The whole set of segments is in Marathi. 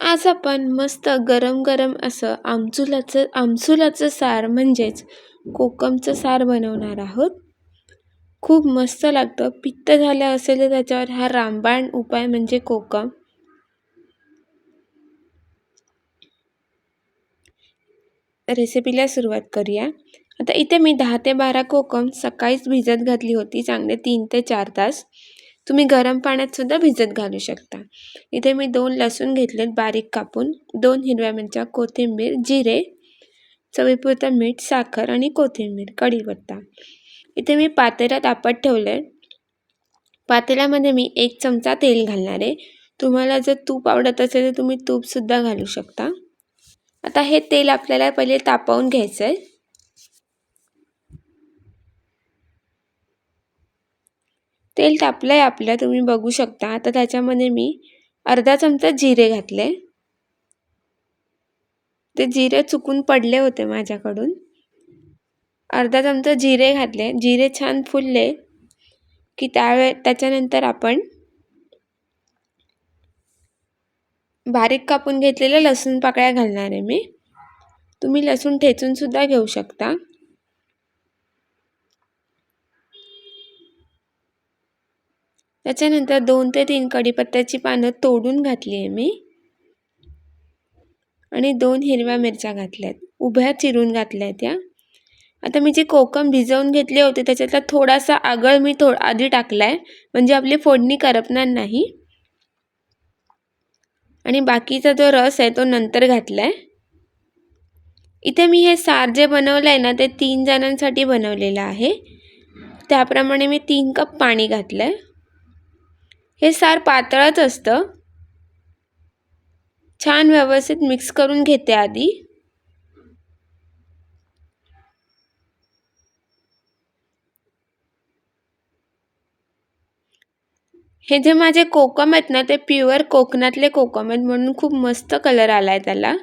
आज आपण मस्त गरम गरम असं आमचुलाचं आमसुलाचं सार म्हणजेच कोकमचं सार बनवणार आहोत. खूप मस्त लागतं. पित्त झालं असेल तर त्याच्यावर हा रामबाण उपाय म्हणजे कोकम. रेसिपीला सुरुवात करूया. आता इथे मी दहा ते बारा कोकम सकाळीच भिजत घातली होती. चांगले तीन ते चार तास. तुम्ही गरम पाण्यात सुद्धा भिजत घालू शकता. इथे मी दोन लसूण घेतलेत बारीक कापून. दोन हिरव्या मिरच्या कोथिंबीर जिरे चवीपुरतं मीठ साखर आणि कोथिंबीर कढीपत्ता इथे मी पातेल्यात तापत ठेवलं आहे पातेल्यामध्ये मी एक चमचा तेल घालणार आहे. तुम्हाला जर तूप आवडत असेल तर तुम्ही तूपसुद्धा घालू शकता. आता हे तेल आपल्याला पहिले तापवून घ्यायचं आहे तेल तापलं आहे आपलं तुम्ही बघू शकता. आता त्याच्यामध्ये मी अर्धा चमचा जिरे घातले. ते जिरे चुकून पडले होते माझ्याकडून. अर्धा चमचा जिरे घातले. जिरे छान फुलले की त्यावे त्याच्यानंतर आपण बारीक कापून घेतलेल्या लसूण पाकळ्या घालणार आहे मी. तुम्ही लसूण ठेचूनसुद्धा घेऊ शकता. त्याच्यानंतर दोन ते तीन कढीपत्त्याची पानं तोडून घातली आहे मी. आणि दोन हिरव्या मिरच्या घातल्या आहेत उभ्या चिरून घातल्या आहेत त्या. आता मी जे कोकम भिजवून घेतले होते त्याच्यातला थोडासा आगळ मी थोड आधी टाकला आहे म्हणजे आपली फोडणी करपणार नाही. आणि बाकीचा जो रस आहे तो नंतर घातलाय. इथे मी हे सार जे बनवलं आहे ना ते तीन जणांसाठी बनवलेलं आहे. त्याप्रमाणे मी तीन कप पाणी घातलं आहे हे सार पातळच असतं. छान व्यवस्थित मिक्स करून घेते आधी. हे जे माझे कोकम आहेत ना ते प्युअर कोकणातले कोकम आहेत म्हणून खूप मस्त कलर आलाय त्याला.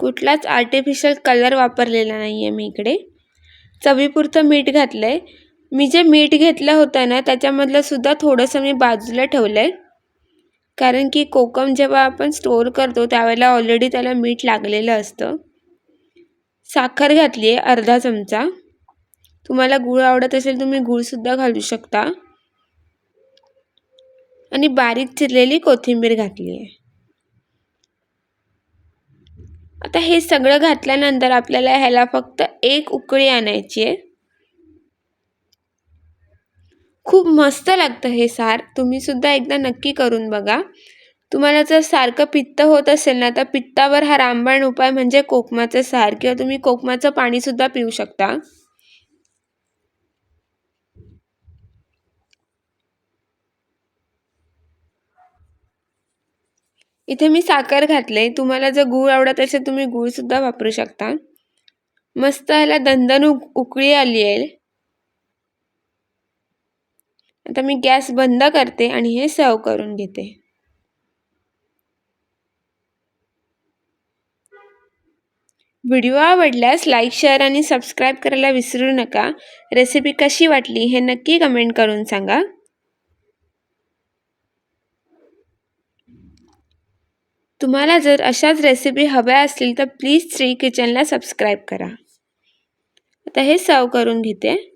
कुठलाच आर्टिफिशियल कलर वापरलेला नाही आहे मी इकडे. चवीपुरतं मीठ घातलंय. मी जे मीठ घेतलं होतं ना त्याच्यामधलंसुद्धा थोडंसं मी बाजूला ठेवलं आहे कारण की कोकम जेव्हा आपण स्टोअर करतो त्यावेळेला ऑलरेडी त्याला मीठ लागलेलं असतं. साखर घातली आहे अर्धा चमचा. तुम्हाला गूळ आवडत असेल तुम्ही गूळसुद्धा घालू शकता. आणि बारीक चिरलेली कोथिंबीर घातली आहे आता हे सगळं घातल्यानंतर आपल्याला ह्याला फक्त एक उकळी आणायची आहे खूप मस्त लागतं हे सार. तुम्हीसुद्धा एकदा नक्की करून बघा. तुम्हाला जर सारखं पित्त होत असेल ना तर पित्तावर हा रामबाण उपाय म्हणजे कोकमाचं सार किंवा तुम्ही कोकमाचं पाणीसुद्धा पिऊ शकता. इथे मी साखर घातले तुम्हाला जर गूळ आवडत असेल तुम्ही गूळसुद्धा वापरू शकता. मस्त ह्याला दंदन उकळी आली आहे आता मी गॅस बंद करते आणि हे सर्व करून घेते. व्हिडिओ आवडल्यास लाईक शेअर आणि सबस्क्राईब करायला विसरू नका. रेसिपी कशी वाटली हे नक्की कमेंट करून सांगा. तुम्हाला जर अशाच रेसिपी हव्या असतील तर प्लीज श्री किचनला सबस्क्राईब करा. आता हे सर्व करून घेते.